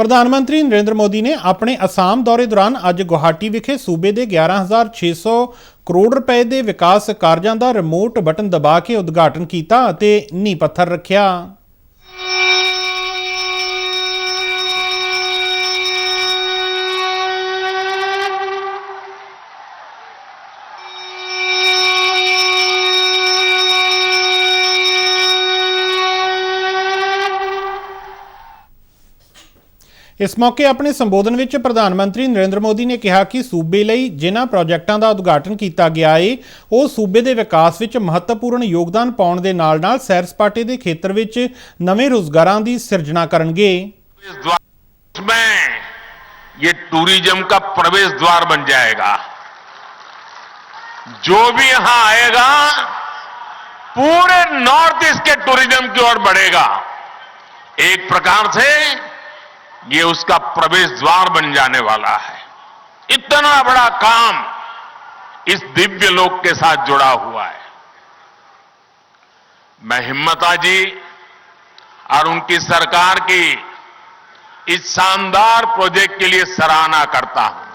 ਪ੍ਰਧਾਨ ਮੰਤਰੀ ਨਰਿੰਦਰ ਮੋਦੀ ਨੇ ਆਪਣੇ ਅਸਾਮ ਦੌਰੇ ਦੌਰਾਨ ਅੱਜ ਗੁਹਾਟੀ ਵਿਖੇ ਸੂਬੇ ਦੇ 11600 ਕਰੋੜ ਰੁਪਏ ਦੇ ਵਿਕਾਸ ਕਾਰਜਾਂ ਦਾ ਰਿਮੋਟ ਬਟਨ ਦਬਾ ਕੇ ਉਦਘਾਟਨ ਕੀਤਾ ਅਤੇ ਨੀਂਹ ਪੱਥਰ ਰੱਖਿਆ। ਇਸ ਮੌਕੇ ਆਪਣੇ ਸੰਬੋਧਨ ਵਿੱਚ ਪ੍ਰਧਾਨ ਮੰਤਰੀ ਨਰਿੰਦਰ ਮੋਦੀ ਨੇ ਕਿਹਾ ਕਿ ਸੂਬੇ ਲਈ ਜਿਨ੍ਹਾਂ ਪ੍ਰੋਜੈਕਟਾਂ ਦਾ ਉਦਘਾਟਨ ਕੀਤਾ ਗਿਆ ਹੈ ਉਹ ਸੂਬੇ ਦੇ ਵਿਕਾਸ ਵਿੱਚ ਮਹੱਤਵਪੂਰਨ ਯੋਗਦਾਨ ਪਾਉਣ ਦੇ ਨਾਲ-ਨਾਲ ਸੈਰ ਸਪਾਟੇ ਦੇ ਖੇਤਰ ਵਿੱਚ ਨਵੇਂ ਰੋਜ਼ਗਾਰਾਂ ਦੀ ਸਿਰਜਣਾ ਕਰਨਗੇ प्रवेश द्वार में ये टूरिज्म का प्रवेश द्वार बन जाएगा जो भी यहां आएगा पूरे नॉर्थ ईस्ट के टूरिज्म की ओर बढ़ेगा एक प्रकार से ये उसका प्रवेश द्वार बन जाने वाला है। इतना बड़ा काम इस दिव्य लोक के साथ जुड़ा हुआ है। मैं हिम्मता जी और उनकी सरकार की इस शानदार प्रोजेक्ट के लिए सराहना करता हूँ।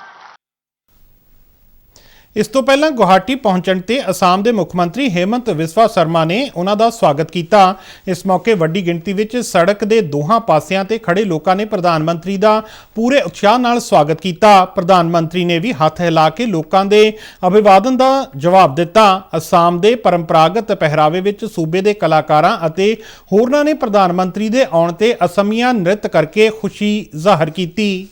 ਇਸ ਤੋਂ ਪਹਿਲਾਂ ਗੁਹਾਟੀ ਪਹੁੰਚਣ ਤੇ ਅਸਾਮ ਦੇ ਮੁੱਖ ਮੰਤਰੀ ਹੇਮੰਤ ਵਿਸਵਾ ਸ਼ਰਮਾ ਨੇ ਉਹਨਾਂ ਦਾ ਸਵਾਗਤ ਕੀਤਾ। ਇਸ ਮੌਕੇ ਵੱਡੀ ਗਿਣਤੀ ਵਿੱਚ ਸੜਕ ਦੇ ਦੋਹਾਂ ਪਾਸਿਆਂ ਤੇ ਖੜੇ ਲੋਕਾਂ ਨੇ ਪ੍ਰਧਾਨ ਮੰਤਰੀ ਦਾ ਪੂਰੇ ਉਤਸ਼ਾਹ ਨਾਲ ਸਵਾਗਤ ਕੀਤਾ। ਪ੍ਰਧਾਨ ਮੰਤਰੀ ਨੇ ਵੀ ਹੱਥ ਹਿਲਾ ਕੇ ਲੋਕਾਂ ਦੇ ਅਭਿਵਾਦਨ ਦਾ ਜਵਾਬ ਦਿੱਤਾ। ਅਸਾਮ ਦੇ ਪਰੰਪਰਾਗਤ ਪਹਿਰਾਵੇ ਵਿੱਚ ਸੂਬੇ ਦੇ ਕਲਾਕਾਰਾਂ ਅਤੇ ਹੋਰਨਾਂ ਨੇ ਪ੍ਰਧਾਨ ਮੰਤਰੀ ਦੇ ਆਉਣ ਤੇ ਅਸਮੀਆਂ ਨ੍ਰਿਤ ਕਰਕੇ ਖੁਸ਼ੀ ਜ਼ਾਹਰ ਕੀਤੀ।